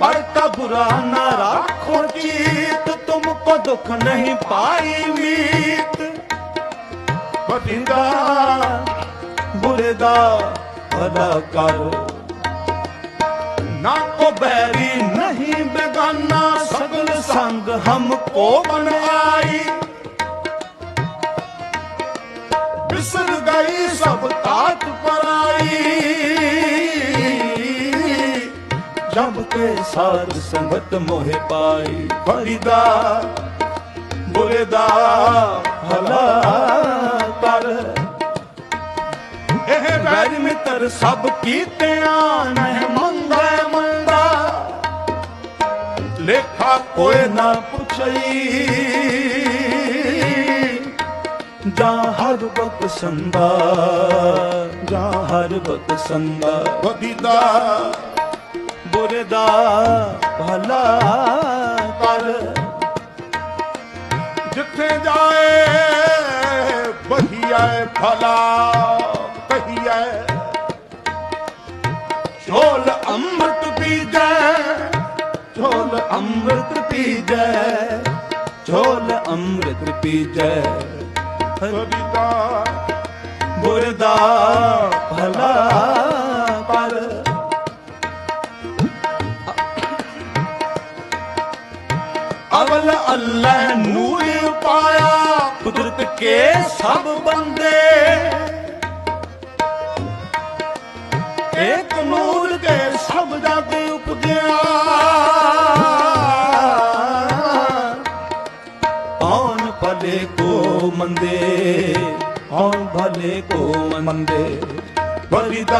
पर का बुरा न राखो चीत तुमको दुख नहीं पाई मीत बदिदा बुरे दा भला कर ना को बैरी नहीं बेगाना सगल संग हमको बनाई बिसर गई सब ਜਮ ਕੇ ਸਾਧ ਸੰਗਤ ਮੋਹਿ ਪਾਈ। ਫਰੀਦਾ ਬੁਲੇਦਾ ਹਲਾ ਕਰ ਇਹ ਵੈਰ ਮਿੱਤਰ ਸਭ ਕੀਤਿਆਂ ਨਹਿ ਮੰਗੇ ਮੰਦਾ ਲੇਖਾ ਕੋਈ ਨਾ ਪੁੱਛਈ। ਜਾ ਹਰ ਵਕ ਸੰਗਾ ਜਾ ਹਰ ਵਕ ਸੰਗਾ ਵਦੀਦਾ ਕਰ ਜਿੱਥੇ ਜਾਏ ਬਹੀਐ ਭਲਾ, ਕਹੀਐ, ਝੋਲ ਅੰਮ੍ਰਿਤ ਪੀਜੈ, ਝੋਲ ਅੰਮ੍ਰਿਤ ਪੀਜੈ, ਝੋਲ ਅੰਮ੍ਰਿਤ ਪੀਜੈ। ਹਰਿਦਾ ਬੁਰਦਾ ਭਲਾ ਪਰ ਅਵਲ ਅੱਲਾਹ ਨੂਰ ਪਾਇਆ, ਕੁਦਰਤ ਕੇ ਸਭ ਬੰਦੇ। ਇੱਕ ਨੂਰ ਕੇ ਸਭ ਜਗ ਉਪਜਿਆ ਕੌਣ ਭਲੇ ਕੋ ਮੰਦੇ, ਕੌਣ ਭਲੇ ਕੋ ਮੰਦੇ। ਬਲਿਦਾ